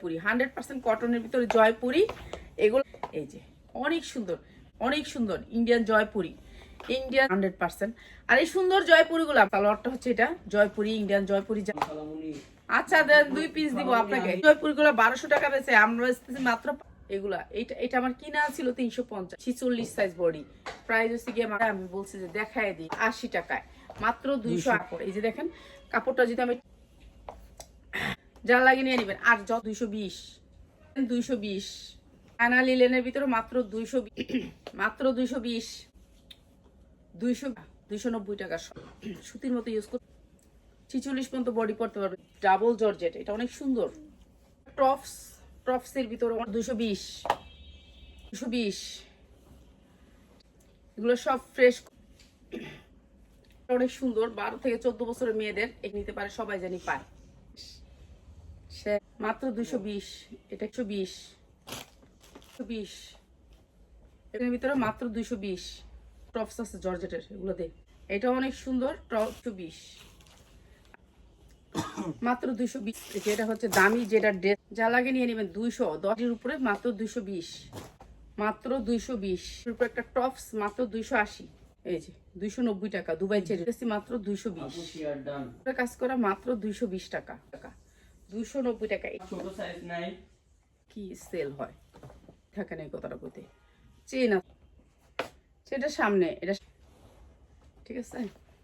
Jaipuri hundred percent কটনের ভিতরে জয়পুরি এগুলো এই যে অনেক সুন্দর অনেক সুন্দর Indian Jaipuri Indian hundred percent আর এই সুন্দর জয়পুরিগুলো সালোয়ারটা হচ্ছে এটা জয়পুরি ইন্ডিয়ান জয়পুরি আচ্ছা দেন দুই পিস দিব আপনাকে। জয়পুরি গুলো বারোশো টাকা বেছে আমরা মাত্র এগুলা এটা এটা আমার কিনা ছিল তিনশো পঞ্চাশ ছিচল্লিশ সাইজ বডি প্রাইস হচ্ছে গিয়ে আমি বলছি যে দেখায় দিই আশি টাকায় মাত্র দুইশো কাপড় এই যে দেখেন কাপড়টা যদি আমি যা লাগিয়ে নিয়ে নেবেন। আর যত দুইশো বিশ দুইশো বিশ আনা লিলেনের ভিতরে মাত্র দুইশো মাত্র দুইশো বিশ, দুইশো দুইশো নব্বই টাকা সুতির মতো ইউজ করতে ছিচল্লিশ পর্যন্ত বডি পড়তে পারবে। ডাবল জর্জেট, এটা অনেক সুন্দর। টপস টপসের ভিতরে দুশো বিশ দুশো বিশ। এগুলো সব ফ্রেশ অনেক সুন্দর। বারো থেকে চোদ্দ বছরের মেয়েদের নিতে পারে, সবাই জানি পায়। সে মাত্র দুশো বিশ এটা একশো বিশ। বিশ। এর ভিতরে মাত্র দুইশো বিশ টপস আছে জর্জেটের এগুলোতে এটা অনেক সুন্দর টপশো বিশ। মাত্র দুইশো বিশ। যেটা হচ্ছে দামি যেটা ড্রেস যা লাগে নিয়ে নেবেন দুইশো। দশের উপরে মাত্র দুইশো বিশ। মাত্র দুইশো বিশ। উপরে একটা টপস মাত্র দুইশো আশি। এই যে দুইশো নব্বই টাকা দুবাই চেরি। মাত্র দুইশো বিশ। কাজ করা মাত্র দুইশো বিশ টাকা টাকা। দুইশো নব্বই টাকা ছোট সাইজ নাই। কি সেল হয়? থাকে না কথাটা বলতে চেন সেটা সামনে এটা ঠিক আছে?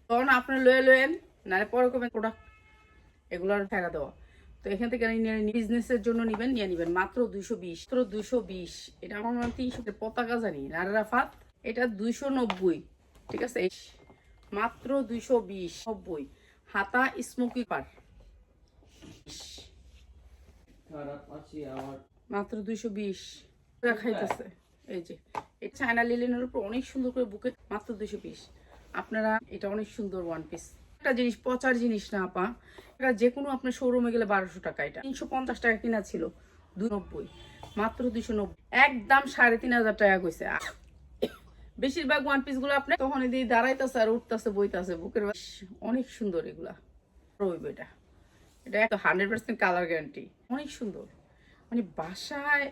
তখন আপনার লয়ে লয়েন নাহলে পরে করবেন প্রোডাক্ট এগুলোর ফেরা দেওয়া। তো এখান থেকে বিজনেসের জন্য নিবেন নিয়ে নিবেন। মাত্র দুইশো বিশ মাত্র দুইশো বিশ। এটা আমার মনে তিনশো পতাকা জানি রাফাত এটা দুইশো নব্বই ঠিক আছে? মাত্র দুইশো বিশ নব্বই। হাতা স্মোকি পার। মাত্র দুইশো বিশ। খাইতেছে। এই যে, এই চায়না লিলেনের উপর অনেক সুন্দর করে বুকে মাত্র দুইশো বিশ। আপনারা, এটা অনেক সুন্দর ওয়ান পিস একটা জিনিস, পচার জিনিস না, আপা। এটা যে কোনো আপনার শোরুমে গেলে বারোশো টাকা এটা। তিনশো পঞ্চাশ টাকা কিনা ছিল, দুই নব্বই। মাত্র দুইশো নব্বই। একদম সাড়ে তিন হাজার টাকা কইছে। বেশিরভাগ ওয়ান পিসগুলো আপনার তখন দিয়ে দাঁড়াইতেছে আর উঠতেছে, বইতেছে, বুকের অনেক সুন্দর এগুলা। রইব এটা। এটা একটা হান্ড্রেড পার্সেন্ট কালার গ্যারান্টি অনেক সুন্দর। মানে বাসায়